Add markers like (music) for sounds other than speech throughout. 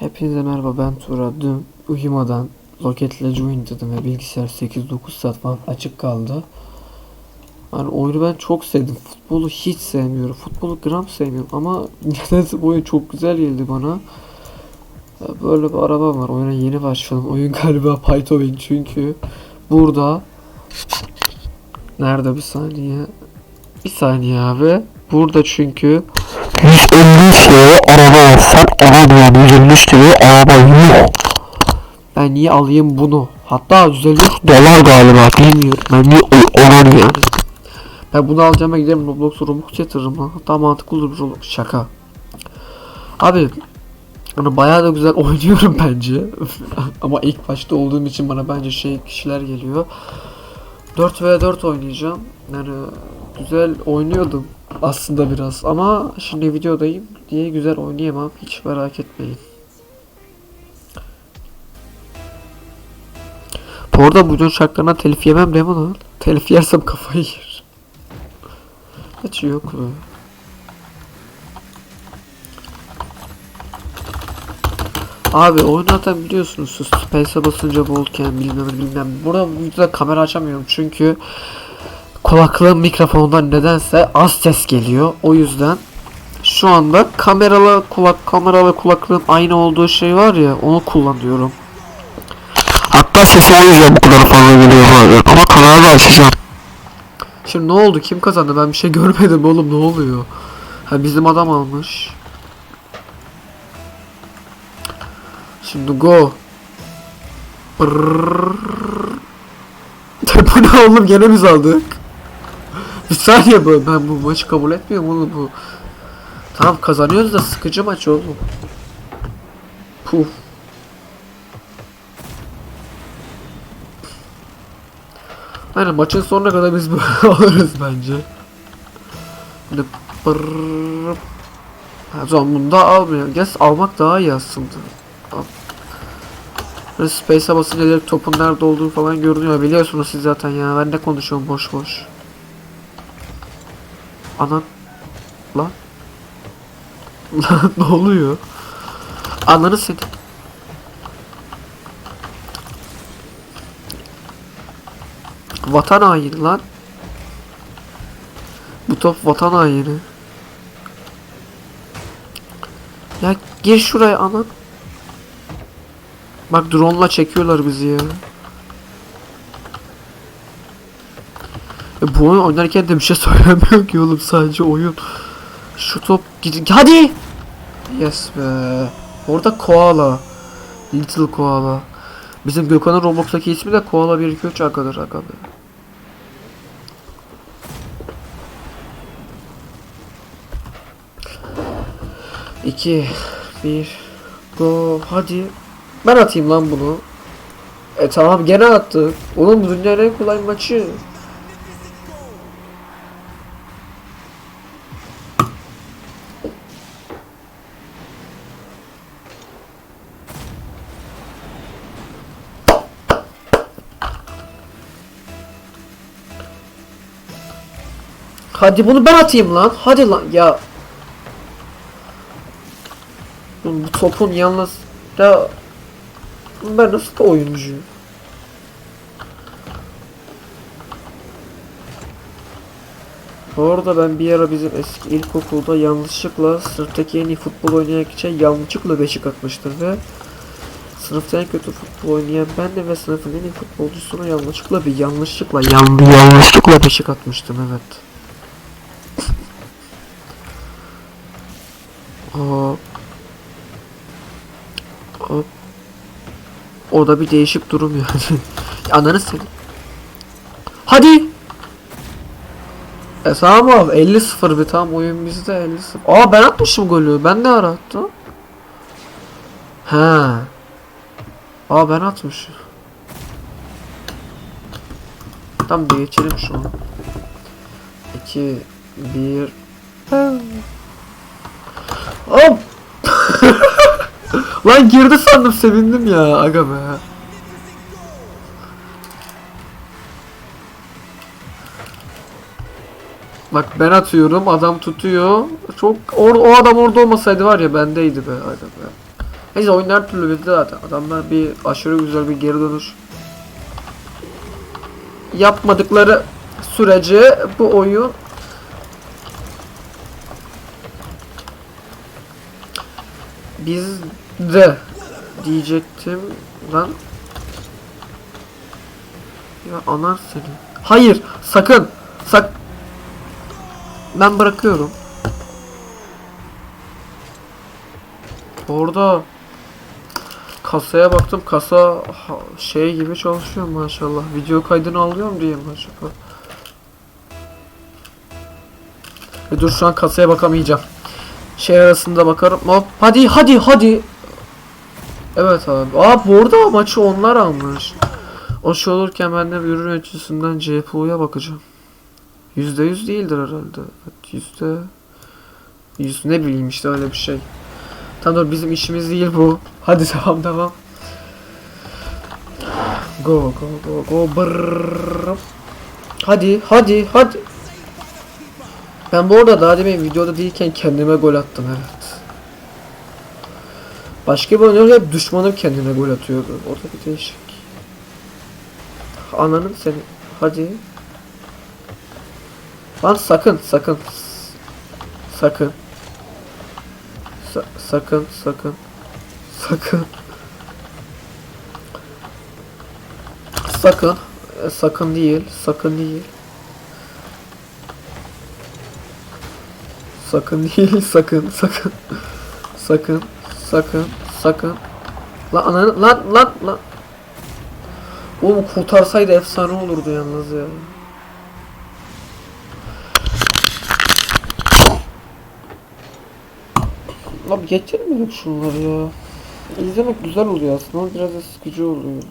Hepinize merhaba ben Tura. Dün uyumadan Rocket League oynadım ve bilgisayar 8-9 saat falan açık kaldı. Yani oyunu ben çok sevdim. Futbolu hiç sevmiyorum. Futbolu gram sevmiyorum ama (laughs) nedense bu oyun çok güzel geldi bana. Böyle bir araba var. Oyuna yeni başladım. Oyun (laughs) galiba Python çünkü burada Nerede bir saniye? Bir saniye abi. Burada çünkü 153 liraya araba alsan alamıyorum 153 liraya araba yok. ben niye alayım bunu? Hatta 153 Dolar galiba bilmiyorum. Ben niye oran yani. Ben bunu alacağıma giderim Roblox Robux yatırırım lan. Hatta mantıklı olur Roblox. Şaka. Abi hani bayağı da güzel (laughs) oynuyorum bence. (laughs) Ama ilk başta olduğum için bana bence şey kişiler geliyor. 4 v 4 oynayacağım. Yani güzel oynuyordum aslında biraz ama şimdi videodayım diye güzel oynayamam. Hiç merak etmeyin. Bu arada bu şarkılarına telif yemem değil mi lan? Telif yersem kafayı yer. Hiç yok be. Abi oyunu zaten biliyorsunuz Space'e basınca bolken bilmem bilmem. Burada bu videoda kamera açamıyorum çünkü kulaklığım mikrofondan nedense az ses geliyor. O yüzden şu anda kameralı kulak kameralı kulaklığın aynı olduğu şey var ya onu kullanıyorum. Hatta sesi o yüzden bu kadar fazla geliyor bazen. Ama kanalı da açacağım. Şimdi ne oldu? Kim kazandı? Ben bir şey (laughs) görmedim oğlum. Ne oluyor? Ha bizim adam almış. Şimdi go. (laughs) Bu ne oğlum? Gene biz aldık. Saniye bu. Ben bu maçı kabul etmiyorum oğlum bu. Tamam kazanıyoruz da sıkıcı maç oğlum. Puf. Aynen maçın sonuna kadar biz böyle (laughs) alırız bence. Şimdi pırrrr. Ha, zaman da almıyor. Guess almak daha iyi aslında. Böyle Space'e basınca direkt topun nerede falan görünüyor. Biliyorsunuz siz zaten ya. Ben ne konuşuyorum boş boş. Anan. Lan. Lan (laughs) ne oluyor? Ananı seni. Vatan haini lan. Bu top vatan haini. Ya gir şuraya anan. Bak drone'la çekiyorlar bizi ya. E bu oyun oynarken de bir şey (laughs) söylemiyor ki oğlum sadece oyun. Şu top gid hadi. Yes be. Orada koala. Little koala. Bizim Gökhan'ın Roblox'taki ismi de Koala 123 arkadaş be. İki, bir, go, hadi. Ben atayım lan bunu. E tamam gene attı. Oğlum bu dünyanın en kolay maçı. Hadi bunu ben atayım lan. Hadi lan ya. Bu topun yalnız ya ben nasıl da oyuncu? Bu arada ben bir ara bizim eski ilkokulda yanlışlıkla sınıftaki en iyi futbol oynayan kişiye yanlışlıkla beşik atmıştım ve sınıfta en kötü futbol oynayan ben de ve sınıfın en iyi futbolcusuna yanlışlıkla bir yanlışlıkla yan, yanlışlıkla beşik atmıştım evet. Hop. Hop. O da bir değişik durum yani. (laughs) Ananı seni. Hadi. E tamam abi 50-0 bir tam oyun bizde 50-0. Aa ben atmışım golü. Ben de ara attım. Ha. Aa ben atmışım. Tam geçelim şu an. 2 1 Hop. (laughs) Lan girdi sandım sevindim ya aga be. Bak ben atıyorum adam tutuyor. Çok or o adam orada olmasaydı var ya bendeydi be aga be. Neyse oyun her türlü bitti zaten. Adamlar bir aşırı güzel bir geri dönüş yapmadıkları sürece bu oyun bizde diyecektim lan. Ya anar seni hayır sakın. Sak ben bırakıyorum. Orada kasaya baktım. Kasa şey gibi çalışıyor maşallah. Video kaydını alıyorum diye mi acaba? E dur şu an kasaya bakamayacağım şey arasında bakarım hop hadi hadi hadi evet abi aa bu arada maçı onlar almış o şey olurken ben de ürün ölçüsünden CPU'ya bakacağım yüzde yüz değildir herhalde yüzde yüz ne bileyim işte öyle bir şey Tamam dur bizim işimiz değil bu. Hadi (laughs) devam devam. Go go go go brrrr. Hadi hadi hadi. Ben bu arada daha demin videoda değilken kendime gol attım evet. Başka bir oynuyor hep düşmanım kendine gol atıyordu. O da bir değişik. Ananın seni. Hadi. Lan sakın sakın. Sakın. Sa- sakın sakın sakın sakın E, sakın değil sakın değil sakın değil sakın sakın sakın sakın sakın lan ananı lan lan lan Oğlum kurtarsaydı efsane olurdu yalnız ya. Abi geçirmedik şunları ya. İzlemek güzel oluyor aslında ama biraz da sıkıcı oluyor.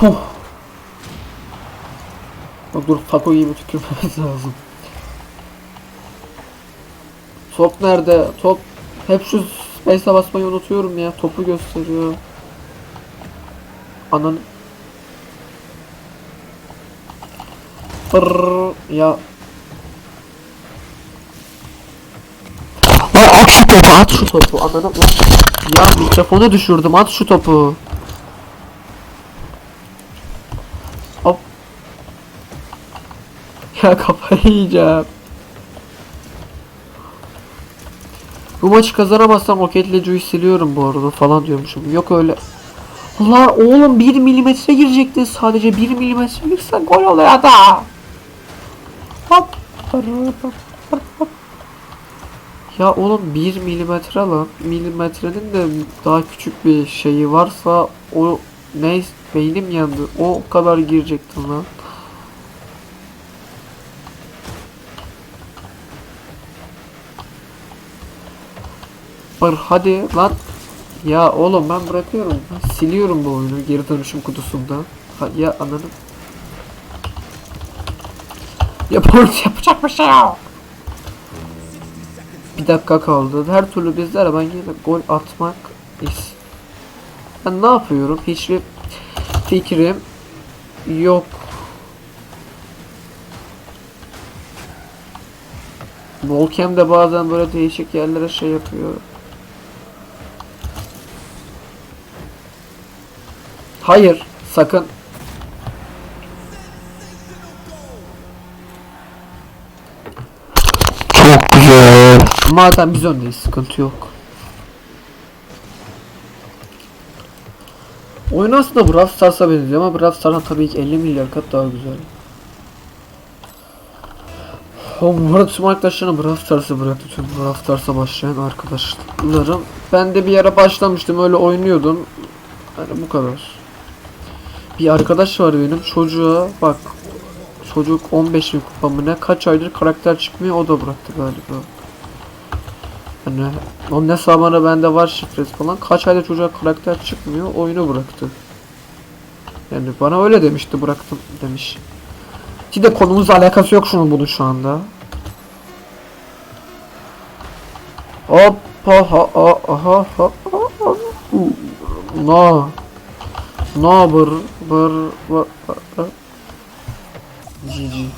Puh. Dur Fako gibi tükürmemiz (laughs) lazım. Top nerede? Top hep şu space'e basmayı unutuyorum ya. Topu gösteriyor. Anan ya Lan at şu topu at. Şu topu ananı. Ya mikrofonu düşürdüm at şu topu. Ya kafayı yiyeceğim. Bu maçı kazanamazsam Rocket siliyorum bu arada falan diyormuşum. Yok öyle. Allah oğlum 1 milimetre girecekti sadece 1 milimetre girse gol oluyor da. Ya oğlum 1 milimetre lan. Milimetrenin de daha küçük bir şeyi varsa o ne beynim yandı. O kadar girecektin lan. Bır hadi lan. Ya oğlum ben bırakıyorum. Siliyorum bu oyunu geri dönüşüm kutusundan. Ha, ya anladım. Yapıyoruz yapacak bir şey yok. Bir dakika kaldı. Her türlü bizlere ben yine gol atmak is. Ben ne yapıyorum? Hiçbir fikrim yok. Volkem de bazen böyle değişik yerlere şey yapıyor. Hayır, sakın. Çok güzel. Madem biz öndeyiz, sıkıntı yok. Oyun aslında Brawl Stars'a benziyor ama Brawl Stars'tan tabii ki 50 milyar kat daha güzel. Oğlum bu arada tüm arkadaşlarım Brawl Stars'ı bıraktı. Tüm Brawl Stars'a başlayan arkadaşlarım. Ben de bir ara başlamıştım öyle oynuyordum. Yani bu kadar. Bir arkadaş var benim çocuğa bak. Çocuk 15 bin kupa mı ne kaç aydır karakter çıkmıyor o da bıraktı galiba. Yani onun hesabına bende var şifresi falan. Kaç ayda çocuğa karakter çıkmıyor. Oyunu bıraktı. Yani bana öyle demişti bıraktım demiş. Ki de konumuzla alakası yok şunun bunun şu anda. Hoppa ha ha ha ha ha No. No bır bır bır bır GG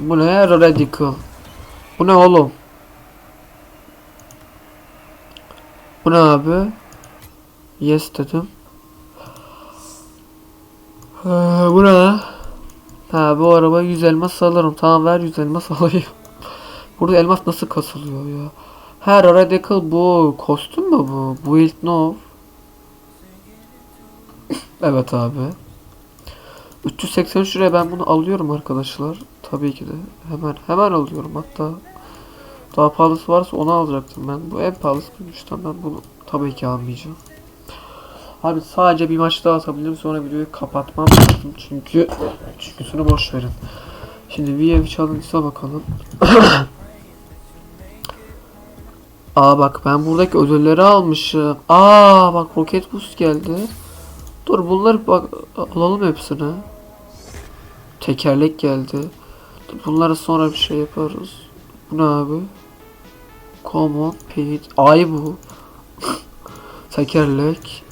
Bu ne radical? Bu ne oğlum? Bu ne abi? Yes dedim. Ee, bu ne? Ha bu araba 100 elmas alırım. Tamam ver 100 elmas (laughs) alayım. Burada elmas nasıl kasılıyor ya? Ha Radical bu. Kostüm mü bu? Build no. (coughs) evet abi. 383 liraya ben bunu alıyorum arkadaşlar. Tabii ki de. Hemen hemen alıyorum hatta. Daha pahalısı varsa onu alacaktım ben. Bu en pahalısı buymuş. Tamam ben bunu tabii ki almayacağım. Abi sadece bir maç daha atabilirim sonra videoyu kapatmam lazım çünkü çünküsünü boş verin. Şimdi VF challenge'a bakalım. (coughs) Aa bak ben buradaki ödülleri almışım. Aa bak roket boost geldi. Dur bunları bak alalım hepsini. Tekerlek geldi. Dur, bunlara sonra bir şey yaparız. Bu ne abi? Common, paid. Ay bu. (laughs) Tekerlek.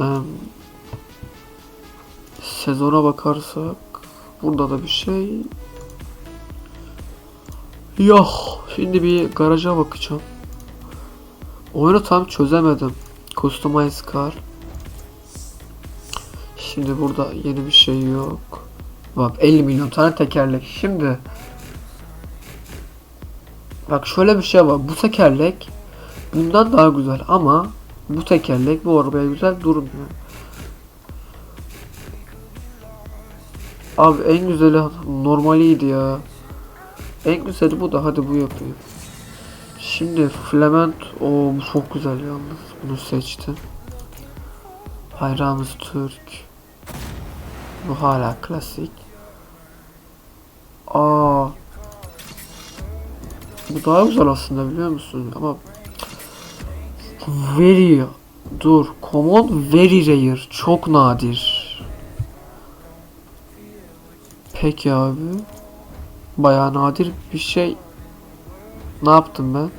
Em, sezona bakarsak burada da bir şey yok. Şimdi bir garaja bakacağım. Oyunu tam çözemedim. Customize car. Şimdi burada yeni bir şey yok. Bak 50 milyon tane tekerlek. Şimdi Bak şöyle bir şey var. Bu tekerlek bundan daha güzel ama bu tekerlek bu arabaya güzel durmuyor. Abi en güzeli normaliydi ya. En güzeli bu da hadi bu yapayım. Şimdi Flement o bu çok güzel yalnız. Bunu seçtim. Bayrağımız Türk. Bu hala klasik. Aa. Bu daha güzel aslında biliyor musun? Ama very dur common very rare çok nadir. Peki abi. Bayağı nadir bir şey. Ne yaptım ben?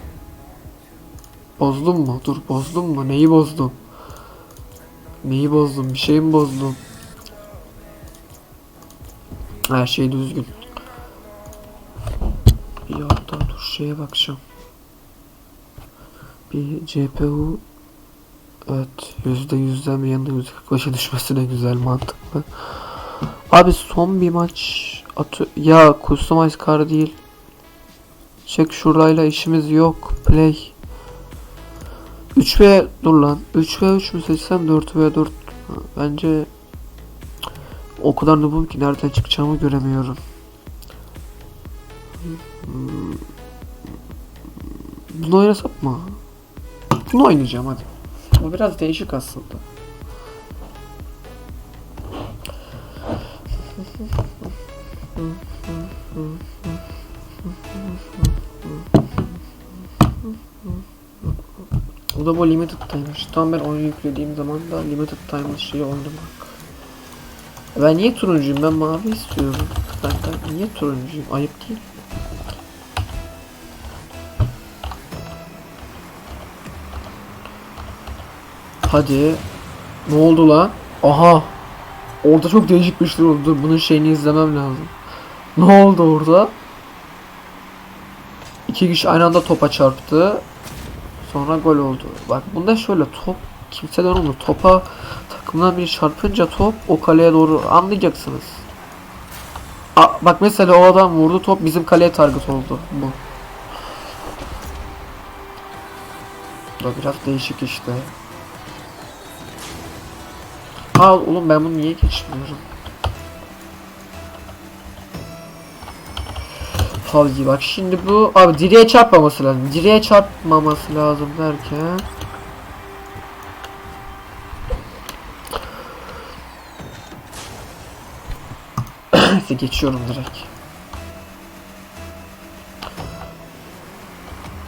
Bozdum mu? Dur bozdum mu? Neyi bozdum? Neyi bozdum? Bir şey mi bozdum? Her şey düzgün. Ya hatta dur şeye bakacağım. Bir CPU Evet yüzde yüzden bir yanında yüzde kırk beşe düşmesine güzel mantıklı. Abi son bir maç atı ya customize car değil. Çek şurayla işimiz yok. Play. 3 v dur lan. 3 v 3 mü seçsem 4 v 4 bence o kadar noobum ki nereden çıkacağımı göremiyorum. Hmm. Bunu oynasak mı? Bunu oynayacağım hadi. Bu biraz değişik aslında. Bu da bu limited time'mış. Tam ben oyunu yüklediğim zaman da limited time şeyi oynamak. Ben niye turuncuyum? Ben mavi istiyorum. Ben, ben niye turuncuyum? Ayıp değil. Hadi. Ne oldu lan? Aha. Orada çok değişik bir şey oldu. Bunun şeyini izlemem lazım. Ne oldu orada? İki kişi aynı anda topa çarptı. Sonra gol oldu. Bak bunda şöyle top kimseden olmuyor. Topa takımdan biri çarpınca top o kaleye doğru anlayacaksınız. A, bak mesela o adam vurdu top bizim kaleye target oldu. Bu. Bu biraz değişik işte. Ha oğlum ben bunu niye geçmiyorum? Havzi bak şimdi bu abi direğe çarpmaması lazım. Direğe çarpmaması lazım derken (coughs) Neyse geçiyorum direkt.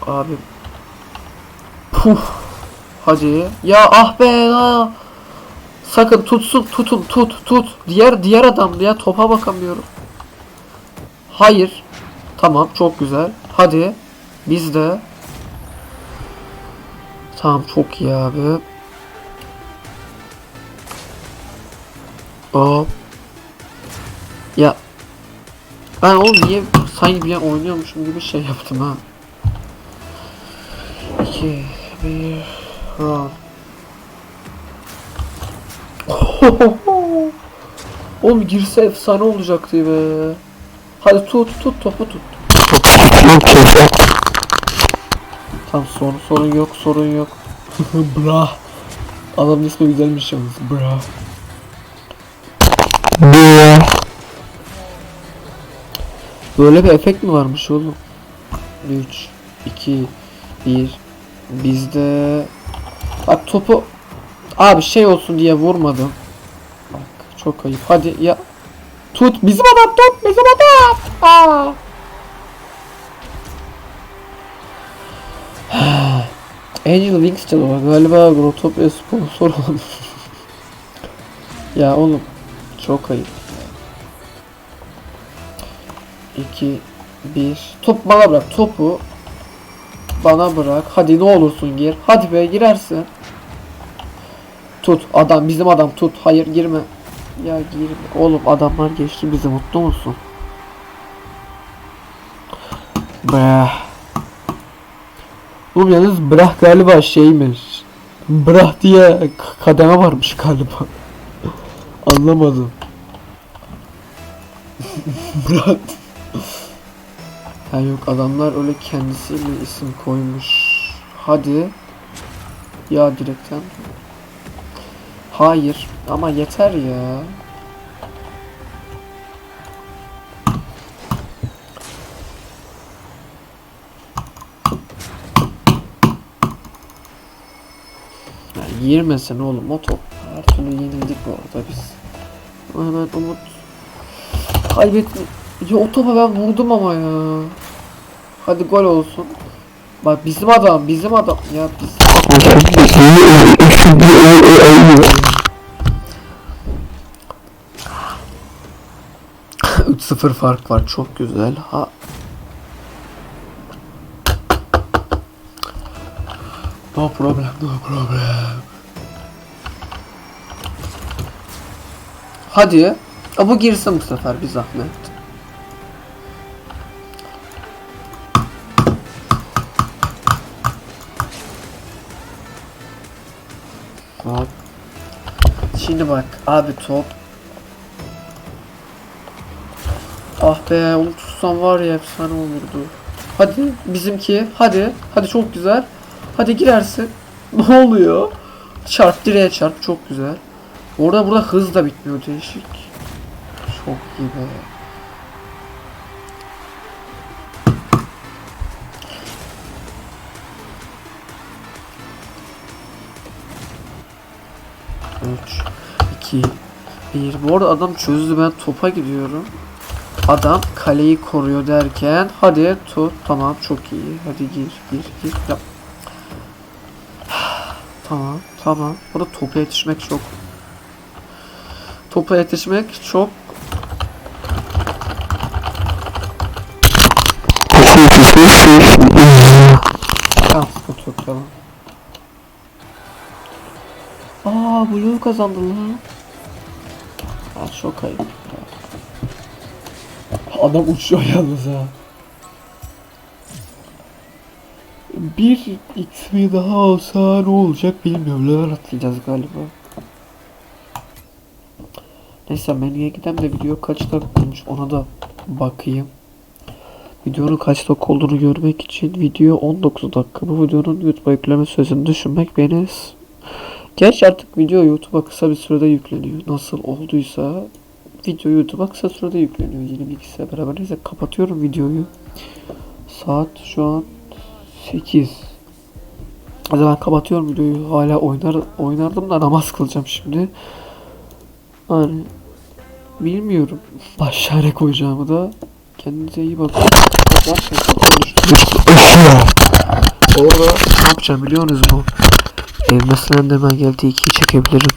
Abi Puh Hadi ya ah be ya Sakın tutsun tutun tut tut diğer diğer adam ya topa bakamıyorum Hayır Tamam çok güzel. Hadi. Biz de. Tamam çok iyi abi. Hop. Ya. Ben oğlum niye sanki bir an oynuyormuşum gibi şey yaptım ha. 2 1 Run. (laughs) Oğlum girse efsane olacaktı be. Hadi tut tut topu tut. Lan keyfe. Tamam sorun sorun yok sorun yok. (laughs) Bra. Adamın ismi güzelmiş yalnız. Bra. Bir. Böyle bir efekt mi varmış oğlum? 3 2 1 Bizde Bak topu Abi şey olsun diye vurmadım. Bak çok ayıp. Hadi ya Tut bizim adam tut bizim adam. Aa. (sighs) Angel Wings çalıyor galiba Grotopia sponsor olmuş. (laughs) ya oğlum çok ayıp. 2 1 Top bana bırak topu bana bırak. Hadi ne olursun gir. Hadi be girersin. Tut adam bizim adam tut. Hayır girme. Ya girme. Oğlum adamlar geçti bizi mutlu musun? Brah. Oğlum yalnız brah galiba şeymiş. Brah diye kademe varmış galiba. (laughs) Anlamadım. (laughs) brah. Ha yok adamlar öyle kendisi mi isim koymuş. Hadi. Ya direkten. Hayır ama yeter ya. Ya girmesin oğlum o top. Her türlü yenildik bu arada biz. Hemen Umut kaybetme. Ya o topa ben vurdum ama ya. Hadi gol olsun. Bak bizim adam, bizim adam. Ya biz 3-0 fark var. Çok güzel. Ha. No problem, no problem. Hadi. A, bu girsin bu sefer bir zahmet. Hop. Şimdi bak abi top. Ah be onu tutsam var ya efsane olurdu. Hadi bizimki hadi hadi çok güzel. Hadi girersin. (laughs) Ne oluyor? Çarp direğe çarp çok güzel. Orada burada hız da bitmiyor değişik. Çok iyi be. Üç, iki, bir. Bu arada adam çözdü ben topa gidiyorum. Adam kaleyi koruyor derken hadi tut tamam çok iyi hadi gir gir gir yap. Tamam tamam burada topa yetişmek çok topa yetişmek çok tamam sıkıntı yok tamam. Aa Blue kazandı lan. Ha çok ayıp. Adam uçuyor yalnız ha. Bir XP daha olsa ne olacak bilmiyorum. Level atlayacağız galiba. Neyse menüye gidem de video kaç dakika olmuş ona da bakayım. Videonun kaç dakika olduğunu görmek için video 19 dakika. Bu videonun YouTube'a yükleme sözünü düşünmek beni... Gerçi artık video YouTube'a kısa bir sürede yükleniyor. Nasıl olduysa video YouTube'a kısa sürede yükleniyor yeni bilgisayar beraber. Neyse kapatıyorum videoyu. Saat şu an 8. Hadi ben kapatıyorum videoyu. Hala oynar oynardım da namaz kılacağım şimdi. Hani bilmiyorum. (laughs) Başlara koyacağımı da. Kendinize iyi bakın. Orada ne yapacağım biliyor musunuz mu? Elmasın Enderman geldi 2'yi çekebilirim.